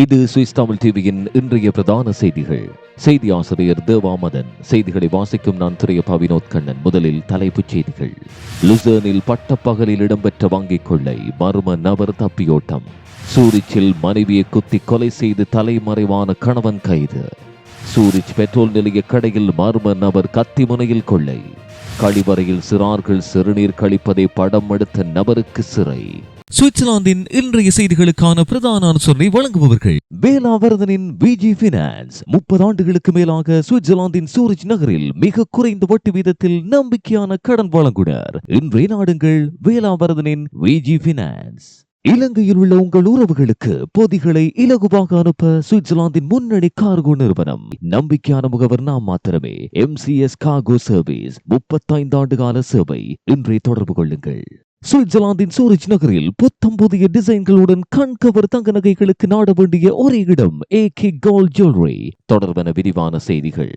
இது சுவிஸ் தமிழ் டிவியின் இன்றைய பிரதான செய்திகள். செய்தி ஆசிரியர் தேவாமதன். செய்திகளை வாசிக்கும் நான் திரைய பவினோத் கண்ணன். முதலில் தலைப்புச் செய்திகள். லுசர்னில் பட்டப்பகலில் இடம்பெற்ற வங்கிக் கொள்ளை. மர்ம நபர் தப்பியோட்டம். சூரிச்சில் மனைவியை குத்தி கொலை செய்து தலைமறைவான கணவன் கைது. சூரிச் பெட்ரோல் நிலைய கடையில் மர்ம நபர் கத்தி முனையில் கொள்ளை. கழிவறையில் சிறார்கள் சிறுநீர் கழிப்பதை படம் எடுத்த நபருக்கு சிறை. சுவிட்சர்லாந்தின் இன்றைய செய்திகளுக்கான பிரதான அனுசரணை வழங்குபவர்கள். வேலாவரதனின் விஜி பினான்ஸ் முப்பது ஆண்டுகளுக்கு மேலாக சுவிட்சர்லாந்தின் சூரிச் நகரில் மிக குறைந்த வட்டி வீதத்தில் நம்பிக்கையான கடன் வழங்குனர். இன்றைய நாடுங்கள் வேலாவரதனின் விஜி பினான்ஸ் இலங்கையில் உள்ள உங்கள் உறவுகளுக்கு பொதிகளை இலகுவாக அனுப்ப சுவிட்சர்லாந்தின் முன்னணி கார்கோ நிறுவனம். நம்பிக்கையான முகவர் நாம் மாத்திரமே. M C S cargo service முப்பத்தைந்து ஆண்டு கால சேவை. இன்றே தொடர்பு கொள்ளுங்கள். சுவிட்சர்லாந்தின் சூரிச் நகரில் புத்தம் புதிய டிசைன்களுடன் கண்கவர் தங்க நகைகளுக்கு நாட வேண்டிய ஒரே இடம் ஏ கே கோல்ட் ஜுவல்லரி தொடர்பான விரிவான செய்திகள்.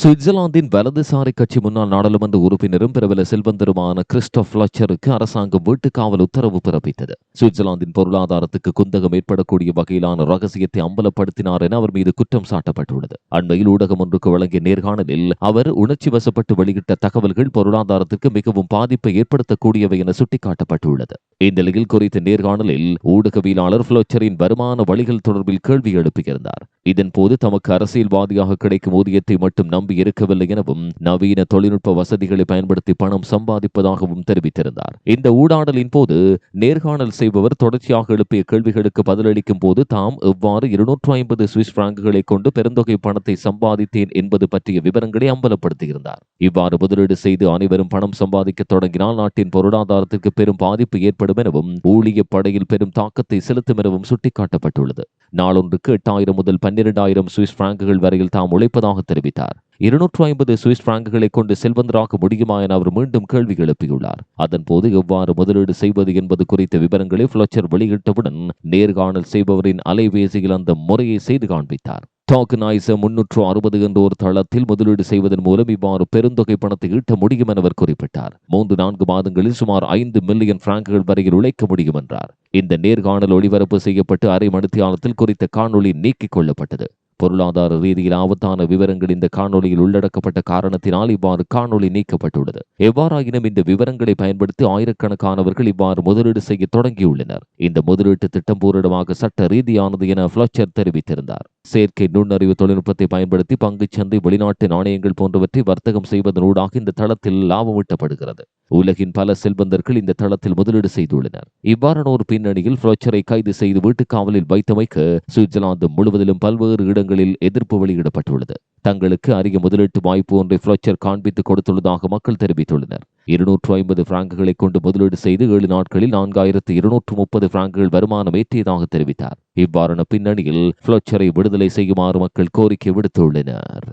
சுவிட்சர்லாந்தின் வலதுசாரி கட்சி முன்னாள் நாடாளுமன்ற உறுப்பினரும் பிரபல செல்வந்தருமான கிறிஸ்டோப் லச்சருக்கு அரசாங்கம் வீட்டுக்காவல் உத்தரவு பிறப்பித்தது. சுவிட்சர்லாந்தின் பொருளாதாரத்துக்கு குந்தகம் ஏற்படக்கூடிய வகையிலான ரகசியத்தை அம்பலப்படுத்தினார் என அவர் மீது குற்றம் சாட்டப்பட்டுள்ளது. அண்மையில் ஊடகம் ஒன்றுக்கு வழங்கிய நேர்காணலில் அவர் உணர்ச்சி வசப்பட்டு வெளியிட்ட தகவல்கள் பொருளாதாரத்திற்கு மிகவும் பாதிப்பை ஏற்படுத்தக்கூடியவை என சுட்டிக்காட்டப்பட்டுள்ளது. இந்நிலையில் குறித்த நேர்காணலில் ஊடகவியலாளர் புளோச்சரின் வருமான வழிகள் தொடர்பில் கேள்வி எழுப்பியிருந்தார். இதன்போது தமக்கு அரசியல்வாதியாக கிடைக்கும் ஊதியத்தை மட்டும் நம்பி இருக்கவில்லை எனவும் நவீன தொழில்நுட்ப வசதிகளை பயன்படுத்தி பணம் சம்பாதிப்பதாகவும் தெரிவித்திருந்தார். இந்த ஊடாடலின் போது நேர்காணல் செய்பவர் தொடர்ச்சியாக எழுப்பிய கேள்விகளுக்கு பதிலளிக்கும் போது தாம் எவ்வாறு இருநூற்று ஐம்பது சுவிஸ் பிராங்குகளை கொண்டு பெருந்தொகை பணத்தை சம்பாதித்தேன் என்பது பற்றிய விவரங்களை அம்பலப்படுத்தியிருந்தார். இவ்வாறு முதலீடு செய்து அனைவரும் பணம் சம்பாதிக்க தொடங்கினால் நாட்டின் பொருளாதாரத்திற்கு பெரும் பாதிப்பு ஏற்படும் எனவும் ஊழிய படையில் பெரும் தாக்கத்தை செலுத்தும் எனவும் சுட்டிக்காட்டப்பட்டுள்ளது. நாளொன்றுக்கு எட்டாயிரம் முதல் பன்னிரெண்டாயிரம் சுவிஸ் பிராங்குகள் வரையில் தாம் உழைப்பதாக தெரிவித்தார். இருநூற்று ஐம்பது சுவிஸ் பிராங்குகளை கொண்டு செல்வந்தராக முடியுமா என அவர் மீண்டும் கேள்வி எழுப்பியுள்ளார். அதன்போது எவ்வாறு முதலீடு செய்வது என்பது குறித்த விவரங்களை ஃபிளச்சர் வெளியிட்டவுடன் நேர்காணல் செய்பவரின் அலைபேசியில் அந்த முறையை செய்து காண்பித்தார். டாக்கனைச முன்னூற்று அறுபது என்ற ஒரு தளத்தில் முதலீடு செய்வதன் மூலம் இவ்வாறு பெருந்தொகை பணத்தை ஈட்ட முடியும் என அவர் குறிப்பிட்டார். மூன்று நான்கு மாதங்களில் சுமார் ஐந்து மில்லியன் பிராங்குகள் வரையில் உழைக்க முடியும் என்றார். இந்த நேர்காணல் ஒளிபரப்பு செய்யப்பட்டு அரை மணித்தியாலத்தில் குறித்த காணொளி நீக்கிக் கொள்ளப்பட்டது. பொருளாதார ரீதியில் ஆபத்தான விவரங்கள் இந்த காணொலியில் உள்ளடக்கப்பட்ட காரணத்தினால் இவ்வாறு காணொளி நீக்கப்பட்டுள்ளது. எவ்வாறாயினும் இந்த விவரங்களை பயன்படுத்தி ஆயிரக்கணக்கானவர்கள் இவ்வாறு முதலீடு செய்ய தொடங்கியுள்ளனர். இந்த முதலீட்டு திட்டம் பூரிடமாக சட்ட ரீதியானது என ஃபிளச்சர் தெரிவித்திருந்தார். செயற்கை நுண்ணறிவு தொழில்நுட்பத்தை பயன்படுத்தி பங்குச்சந்தை வெளிநாட்டு நாணயங்கள் போன்றவற்றை வர்த்தகம் செய்வதனூடாக இந்த தளத்தில் லாபமீட்டப்படுகிறது உலகின் பல செல்வந்தர்கள் இந்த தளத்தில் முதலீடு செய்துள்ளனர். இவ்வாறான ஒரு பின்னணியில் ஃபிளச்சரை கைது செய்து வீட்டுக்காவலில் வைத்தமைக்கு சுவிட்சர்லாந்து முழுவதிலும் பல்வேறு இடங்களில் எதிர்ப்பு வெளியிடப்பட்டுள்ளது. தங்களுக்கு அரிய முதலீட்டு வாய்ப்பு ஒன்றை ஃபிளச்சர் காண்பித்து கொடுத்துள்ளதாக மக்கள் தெரிவித்துள்ளனர். இருநூற்று ஐம்பது பிராங்குகளை கொண்டு முதலீடு செய்து ஏழு நாட்களில் நான்காயிரத்து இருநூற்று முப்பது பிராங்குகள் வருமானம் ஏற்றியதாக தெரிவித்தார். இவ்வாறான பின்னணியில் ஃபிளச்சரை விடுதலை செய்யுமாறு மக்கள் கோரிக்கை விடுத்துள்ளனர்.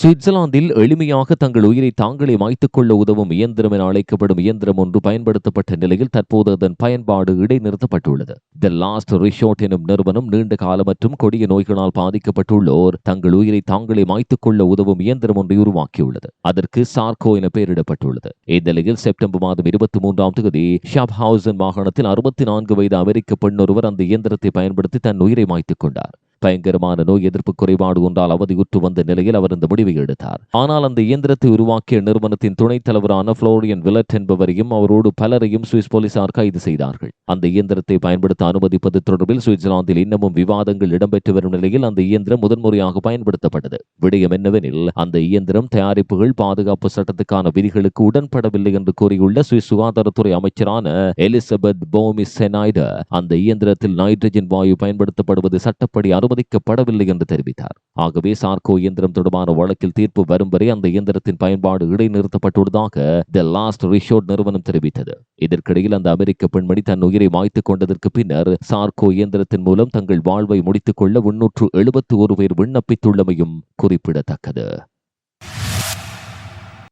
சுவிட்சர்லாந்தில் எளிமையாக தங்கள் உயிரை தாங்களே மாய்த்துக் கொள்ள உதவும் இயந்திரம் என அழைக்கப்படும் இயந்திரம் ஒன்று பயன்படுத்தப்பட்ட நிலையில் தற்போது அதன் பயன்பாடு இடைநிறுத்தப்பட்டுள்ளது. த லாஸ்ட் ரிஷோர்ட் எனும் நிறுவனம் நீண்ட கால மற்றும் கொடிய நோய்களால் பாதிக்கப்பட்டுள்ளோர் தங்கள் உயிரை தாங்களே மாய்த்துக் கொள்ள உதவும் இயந்திரம் ஒன்றை உருவாக்கியுள்ளது. அதற்கு சார்கோ என பெயரிடப்பட்டுள்ளது. இந்நிலையில் செப்டம்பர் மாதம் இருபத்தி மூன்றாம் தேதி ஷாப்ஹவுசன் மாகாணத்தில் அறுபத்தி நான்கு வயது அமெரிக்க பெண் ஒருவர் அந்த இயந்திரத்தை பயன்படுத்தி தன் உயிரை மாய்த்துக் கொண்டார். பயங்கரமான நோய் எதிர்ப்பு குறைபாடு ஒன்றால் அவதியுற்று வந்த நிலையில் அவர் இந்த முடிவை எடுத்தார். ஆனால் அந்த இயந்திரத்தை உருவாக்கிய நிறுவனத்தின் துணைத் தலைவரான புளோரியன் விலட் என்பவரையும் அவரோடு பலரையும் சுவிஸ் போலீசார் கைது செய்தார்கள். அந்த இயந்திரத்தை பயன்படுத்த அனுமதிப்பது தொடர்பில் சுவிட்சர்லாந்தில் இன்னமும் விவாதங்கள் இடம்பெற்று வரும் நிலையில் அந்த இயந்திரம் முதன்முறையாக பயன்படுத்தப்பட்டது. விடயம் என்னவெனில் அந்த இயந்திரம் தயாரிப்புகள் பாதுகாப்பு சட்டத்துக்கான விதிகளுக்கு உடன்படவில்லை என்று கூறியுள்ள சுவிஸ் சுகாதாரத்துறை அமைச்சரான எலிசபெத் போமி செனாய்டர் அந்த இயந்திரத்தில் நைட்ரஜன் வாயு பயன்படுத்தப்படுவது சட்டப்படி அனுமதிக்கப்படவில்லை என்று தெரிவித்தார். ஆகவே சார்கோ இயந்திரம் தொடர்பான வழக்கில் தீர்ப்பு வரும் வரை அந்த இயந்திரத்தின் பயன்பாடு இடைநிறுத்தப்பட்டுள்ளதாக த லாஸ்ட் ரிஷோர்ட் நிறுவனம் தெரிவித்தது. இதற்கிடையில் அந்த அமெரிக்க பெண்மணி தன் உயிரை மாய்த்துக் கொண்டதற்கு பின்னர் சார்கோ இயந்திரத்தின் மூலம் தங்கள் வாழ்வை முடித்துக் கொள்ள முன்னூற்று எழுபத்தி ஒரு பேர் விண்ணப்பித்துள்ளமையும் குறிப்பிடத்தக்கது.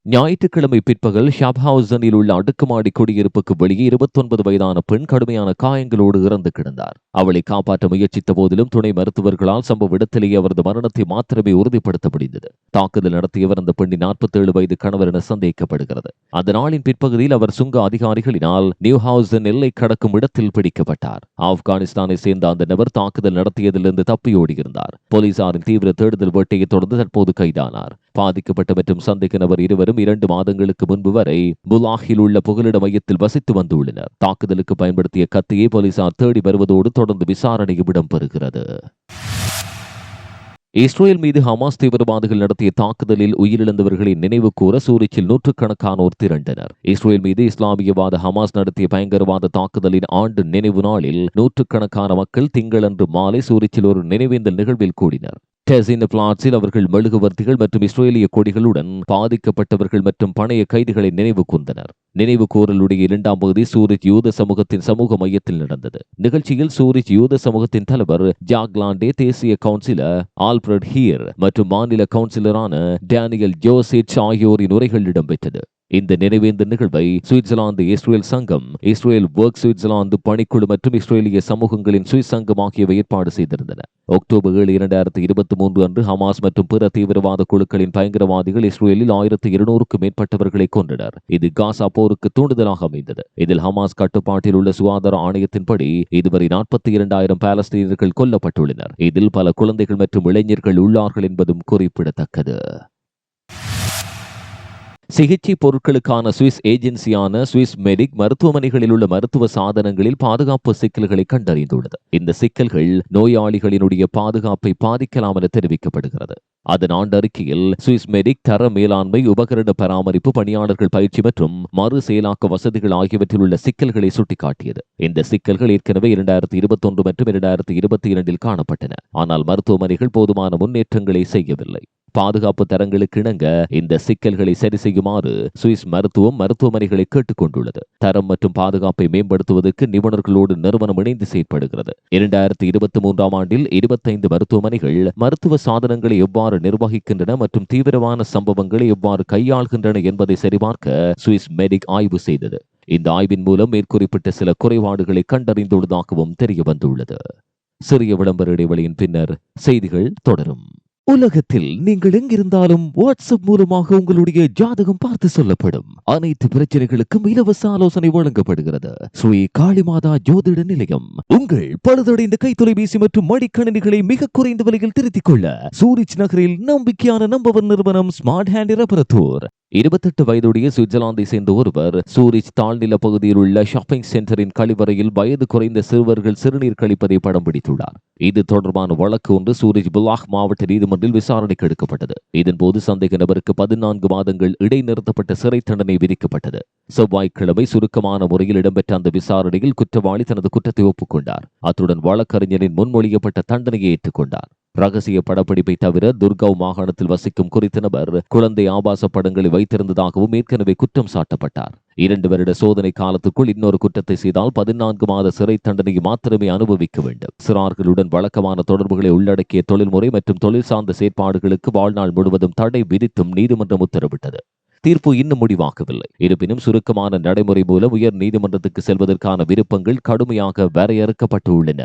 ஞாயிற்றுக்கிழமை பிற்பகல் ஷாப்ஹவுசனில் உள்ள அடுக்குமாடி குடியிருப்புக்கு வெளியே இருபத்தொன்பது வயதான பெண் கடுமையான காயங்களோடு இறந்து கிடந்தார். அவளை காப்பாற்ற முயற்சித்த போதிலும் துணை மருத்துவர்களால் சம்பவ இடத்திலேயே அவரது மரணத்தை மாத்திரமே உறுதிப்படுத்த முடிந்தது தாக்குதல் நடத்தியவர் அந்த பெண்ணின் 47 வயது கணவர் என சந்தேகிக்கப்படுகிறது அந்த நாளின் பிற்பகுதியில் அவர் சுங்க அதிகாரிகளினால் நியூ ஹவுசன் எல்லை கடக்கும் இடத்தில் பிடிக்கப்பட்டார். ஆப்கானிஸ்தானை சேர்ந்த அந்த நபர் தாக்குதல் நடத்தியதிலிருந்து தப்பியோடியிருந்தார். போலீசாரின் தீவிர தேடுதல் வேட்டையை தொடர்ந்து தற்போது கைதானார். பாதிக்கப்பட்ட மற்றும் சந்தேக நபர் இருவரும் இரண்டு மாதங்களுக்கு முன்பு வரை புலாகில் உள்ள புகலிட மையத்தில் வசித்து வந்துள்ளனர். தாக்குதலுக்கு பயன்படுத்திய கத்தியை போலீசார் தேடி வருவதோடு தொடர்ந்து விசாரணையும் இடம்பெறுகிறது. இஸ்ரேல் மீது ஹமாஸ் தீவிரவாதிகள் நடத்திய தாக்குதலில் உயிரிழந்தவர்களின் நினைவு கூற சூரிச்சில் நூற்றுக்கணக்கானோர் திரண்டனர். இஸ்ரேல் மீது இஸ்லாமியவாத ஹமாஸ் நடத்திய பயங்கரவாத தாக்குதலின் ஆண்டு நினைவு நாளில் நூற்றுக்கணக்கான மக்கள் திங்களன்று மாலை சூரிச்சில் ஒரு நினைவேந்தல் நிகழ்வில் கூடினர். டெசின் பிளாட்ஸில் அவர்கள் மெழுகுவர்த்திகள் மற்றும் இஸ்ரேலிய கொடிகளுடன் பாதிக்கப்பட்டவர்கள் மற்றும் பணைய கைதிகளை நினைவு கூர்ந்தனர். நினைவு கூறலுடைய இரண்டாம் பகுதி சூரிஜ் யூத சமூகத்தின் சமூக மையத்தில் நடந்தது. நிகழ்ச்சியில் சூரிஜ் யூத சமூகத்தின் தலைவர் ஜாக்லாண்டே தேசிய கவுன்சிலர் ஆல்பிரட் ஹியர் மற்றும் மாநில கவுன்சிலரான டேனியல் ஜோசிச் ஆகியோரின் உரைகள் இடம்பெற்றது. இந்த நினைவேந்த நிகழ்வை சுவிட்சர்லாந்து இஸ்ரேல் சங்கம் இஸ்ரேல் ஒர்க் சுவிட்சர்லாந்து பணிக்குழு மற்றும் இஸ்ரேலிய சமூகங்களின் சுவிஸ் சங்கம் ஆகியவை ஏற்பாடு செய்திருந்தன. அக்டோபர் ஏழு இரண்டாயிரத்தி இருபத்தி மூன்று அன்று ஹமாஸ் மற்றும் பிற தீவிரவாத குழுக்களின் பயங்கரவாதிகள் இஸ்ரேலில் ஆயிரத்தி இருநூறுக்கும் மேற்பட்டவர்களை கொன்றனர். இது காசா போருக்கு தூண்டுதலாக அமைந்தது. இதில் ஹமாஸ் கட்டுப்பாட்டில் உள்ள சுகாதார ஆணையத்தின்படி இதுவரை நாற்பத்தி இரண்டாயிரம் பாலஸ்தீனர்கள் கொல்லப்பட்டுள்ளனர். இதில் பல குழந்தைகள் மற்றும் இளைஞர்கள் உள்ளார்கள் என்பதும் குறிப்பிடத்தக்கது. சிகிச்சை பொருட்களுக்கான சுவிஸ் ஏஜென்சியான சுவிஸ் மெடிக் மருத்துவமனைகளில் உள்ள மருத்துவ சாதனங்களில் பாதுகாப்பு சிக்கல்களை கண்டறிந்துள்ளது. இந்த சிக்கல்கள் நோயாளிகளினுடைய பாதுகாப்பை பாதிக்கலாம் என தெரிவிக்கப்படுகிறது. அதன் ஆண்டறிக்கையில் சுவிஸ் மெடிக் தர மேலாண்மை உபகரண பராமரிப்பு பணியாளர்கள் பயிற்சி மற்றும் மறு செயலாக்க வசதிகள் ஆகியவற்றில் உள்ள சிக்கல்களை சுட்டிக்காட்டியது. இந்த சிக்கல்கள் ஏற்கனவே இரண்டாயிரத்தி இருபத்தொன்று மற்றும் இரண்டாயிரத்தி இருபத்தி இரண்டில் காணப்பட்டன. ஆனால் மருத்துவமனைகள் போதுமான முன்னேற்றங்களை செய்யவில்லை. பாதுகாப்பு தரங்களுக்கு இணங்க இந்த சிக்கல்களை சரி செய்யுமாறு சுவிஸ் மருத்துவம் மருத்துவமனைகளை கேட்டுக்கொண்டுள்ளது. தரம் மற்றும் பாதுகாப்பை மேம்படுத்துவதற்கு நிபுணர்களோடு நிறுவனம் இணைந்து செயற்படுகிறது. இரண்டாயிரத்தி இருபத்தி மூன்றாம் ஆண்டில் இருபத்தைந்து மருத்துவமனைகள் மருத்துவ சாதனங்களை எவ்வாறு நிர்வகிக்கின்றன மற்றும் தீவிரமான சம்பவங்களை எவ்வாறு கையாள்கின்றன என்பதை சரிபார்க்க சுவிஸ் மெடிக் ஆய்வு செய்தது. இந்த ஆய்வின் மூலம் மேற்குறிப்பிட்ட சில குறைபாடுகளை கண்டறிந்துள்ளதாகவும் தெரிய வந்துள்ளது சிறிய விளம்பர இடைவெளியின் பின்னர் செய்திகள் தொடரும். உலகத்தில் நீங்கள் எங்கிருந்தாலும் வாட்ஸ்அப் மூலமாக உங்களுடைய ஜாதகம் பார்த்து சொல்லப்படும். அனைத்து பிரச்சனைகளுக்கும் இலவச ஆலோசனை வழங்கப்படுகிறது. ஸ்ரீ காளிமாதா ஜோதிட நிலையம். உங்கள் பழுதடைந்த கைத்தொலைபேசி மற்றும் மடிக்கணினிகளை மிக குறைந்த விலையில் திருத்திக் கொள்ள சூரிச் நகரில் நம்பிக்கையான நம்பவர் நிறுவனம் ஸ்மார்ட் ஹேண்ட் ரப்பரத்தூர் இருபத்தெட்டு வயதுடைய சுவிட்சர்லாந்தை சேர்ந்த ஒருவர் சூரிச் தாழ்நில பகுதியில் உள்ள ஷாப்பிங் சென்டரின் கழிவறையில் வயது குறைந்த சிறுவர்கள் சிறுநீர் கழிப்பதை படம் பிடித்துள்ளார். இது தொடர்பான வழக்கு ஒன்று சூரிச் புலாக் மாவட்ட நீதிமன்றில் விசாரணைக்கு எடுக்கப்பட்டது. இதன்போது சந்தேக நபருக்கு பதினான்கு மாதங்கள் இடைநிறுத்தப்பட்ட சிறை தண்டனை விதிக்கப்பட்டது. செவ்வாய்க்கிழமை சுருக்கமான முறையில் இடம்பெற்ற அந்த விசாரணையில் குற்றவாளி தனது குற்றத்தை ஒப்புக்கொண்டார். அத்துடன் வழக்கறிஞரின் முன்மொழியப்பட்ட தண்டனையை ஏற்றுக்கொண்டார். ரகசிய படப்பிடிப்பை தவிர துர்காவ் மாகாணத்தில் வசிக்கும் குறித்த நபர் குழந்தை ஆபாச படங்களை வைத்திருந்ததாகவும் ஏற்கனவே குற்றம் சாட்டப்பட்டார். இரண்டு வருட சோதனை காலத்துக்குள் இன்னொரு குற்றத்தை செய்தால் பதினான்கு மாத சிறை தண்டனையை மாத்திரமே அனுபவிக்க வேண்டும். சிறார்களுடன் வழக்கமான தொடர்புகளை உள்ளடக்கிய தொழில்முறை மற்றும் தொழில் சார்ந்த செயற்பாடுகளுக்கு வாழ்நாள் முழுவதும் தடை விதித்தும் நீதிமன்றம் உத்தரவிட்டது. தீர்ப்பு இன்னும் முடிவாகவில்லை. இருப்பினும் சுருக்கமான நடைமுறை மூலம் உயர் நீதிமன்றத்துக்கு செல்வதற்கான விருப்பங்கள் கடுமையாக வரையறுக்கப்பட்டுள்ளன.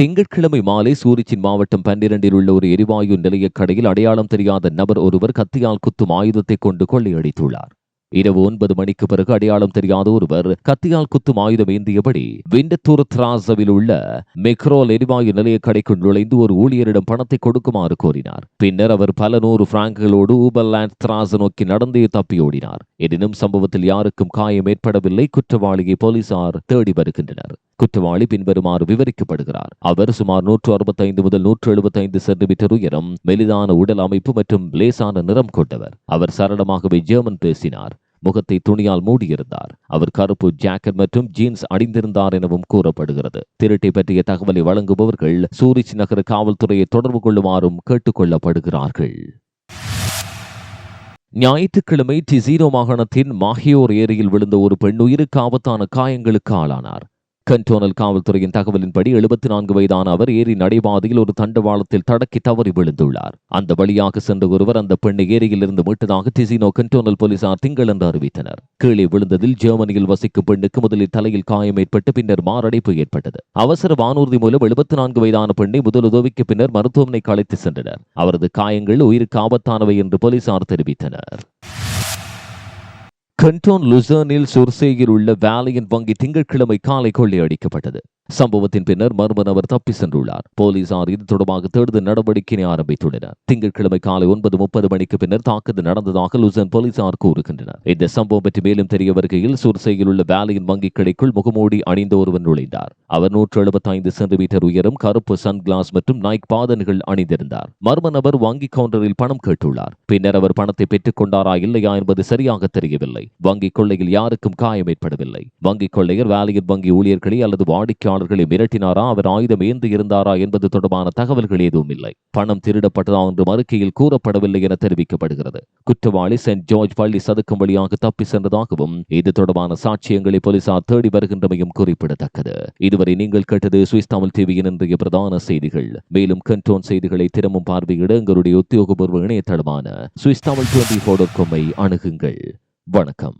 திங்கட்கிழமை மாலை சூரிச்சின் மாவட்டம் பன்னிரண்டில் உள்ள ஒரு எரிவாயு நிலைய கடையில் அடையாளம் தெரியாத நபர் ஒருவர் கத்தியால் குத்தும் ஆயுதத்தை கொண்டு கொள்ளையடித்துள்ளார். இரவு ஒன்பது மணிக்கு பிறகு அடையாளம் தெரியாத ஒருவர் கத்தியால் குத்தும் ஆயுதம் ஏந்தியபடி விண்டத்தூர் திராசவில் உள்ள மெக்ரோல் எரிவாயு நிலைய கடைக்குள் நுழைந்து ஒரு ஊழியரிடம் பணத்தை கொடுக்குமாறு கோரினார். பின்னர் அவர் பல நூறு பிராங்குகளோடு ஊபர்லேண்ட் திராச நோக்கி நடந்தே தப்பியோடினார் எனினும் சம்பவத்தில் யாருக்கும் காயம் ஏற்படவில்லை. குற்றவாளியை போலீசார் தேடி வருகின்றனர். குற்றவாளி பின்வருமாறு விவரிக்கப்படுகிறார். அவர் சுமார் நூற்று அறுபத்தைந்து முதல் நூற்று எழுபத்தைந்து சென்டிமீட்டர் உயரம் மெலிதான உடல் அமைப்பு மற்றும் லேசான நிறம் கொண்டவர். அவர் சரளமாகவே ஜெர்மன் பேசினார். முகத்தை துணியால் மூடியிருந்தார். அவர் கருப்பு ஜாக்கெட் மற்றும் ஜீன்ஸ் அணிந்திருந்தார் எனவும் கூறப்படுகிறது. திருட்டை பற்றிய தகவலை வழங்குபவர்கள் சூரிச் நகர காவல்துறையை தொடர்பு கொள்ளுமாறும் கேட்டுக்கொள்ளப்படுகிறார்கள். ஞாயிற்றுக்கிழமை டிசீரோ மாகாணத்தின் மாஹியோர் ஏரியில் விழுந்த ஒரு பெண் உயிருக்கு ஆபத்தான காயங்களுக்கு ஆளானார். கண்டோனல் காவல்துறையின் தகவலின்படி எழுபத்தி நான்கு வயதான அவர் ஏரி நடைபாதையில் ஒரு தண்டவாளத்தில் தடக்கி தவறி விழுந்துள்ளார். அந்த வழியாக சென்ற ஒருவர் அந்த பெண்ணை ஏரியில் இருந்து மீட்டதாக டிசினோ கண்டோனல் போலீசார் திங்களன்று அறிவித்தனர். கீழே விழுந்ததில் ஜெர்மனியில் வசிக்கும் பெண்ணுக்கு முதலில் தலையில் காயம் ஏற்பட்டு பின்னர் மாரடைப்பு ஏற்பட்டது. அவசர வானூர்தி மூலம் எழுபத்தி நான்கு வயதான பெண்ணை முதலுதவிக்கு பின்னர் மருத்துவமனைக்கு அழைத்து சென்றனர். அவரது காயங்கள் உயிருக்கு ஆபத்தானவை என்று போலீசார் தெரிவித்தனர். கண்டோன் லுசர்னில் சுர்சேயில் உள்ள வேலையின் வங்கி திங்கட்கிழமை காலை கொள்ளையடிக்கப்பட்டது சம்பவத்தின் பின்னர் மர்ம நபர் தப்பி சென்றுள்ளார். போலீசார் இது தொடர்பாக தேடுதல் நடவடிக்கையை ஆரம்பித்துள்ளனர் திங்கட்கிழமை காலை ஒன்பது முப்பது மணிக்கு பின்னர் தாக்குதல் நடந்ததாக லுசன் போலீசார் கூறுகின்றனர். இந்த சம்பவம் பற்றி மேலும் தெரிய வருகையில் சுர்சையில் உள்ள வேலையின் வங்கி கிளைக்குள் முகமூடி அணிந்த ஒருவர் நுழைந்தார். அவர் நூற்று எழுபத்தைந்து சென்டிமீட்டர் உயரம் கருப்பு சன் கிளாஸ் மற்றும் நைக் பாதன்கள் அணிந்திருந்தார். மர்ம நபர் வங்கி கவுண்டரில் பணம் கேட்டுள்ளார். பின்னர் அவர் பணத்தை பெற்றுக் கொண்டாரா இல்லையா என்பது சரியாக தெரியவில்லை. வங்கி கொள்ளையில் யாருக்கும் காயம் ஏற்படவில்லை. வங்கி கொள்ளையர் வேலையின் வங்கி ஊழியர்களை அல்லது வாடிக்கையாளர்களை மிரட்டினாரா? அவர் ஆயுதம் ஏந்து இருந்தாரா என்பது தொடர்பான தகவல்கள் எதுவும் இல்லை. பணம் திருடப்பட்டதா என்று அறிக்கையில் கூறப்படவில்லை என தெரிவிக்கப்படுகிறது. குற்றவாளி சென்ட் ஜார்ஜ் பள்ளி சதுக்கம் வழியாக தப்பி சென்றதாகவும் இது தொடர்பான சாட்சியங்களை போலீசார் தேடி வருகின்றமையும் குறிப்பிடத்தக்கது. இதுவரை நீங்கள் கேட்டது சுவிஸ் தமிழ் டிவியின் இன்றைய பிரதான செய்திகள். மேலும் கண்டோன் செய்திகளை தினமும் பார்வையிட எங்களுடைய உத்தியோகபூர்வ இணையதளமான சுவிஸ் தமிழ் டுவெண்டி ஃபோர் அணுகுங்கள். வணக்கம்.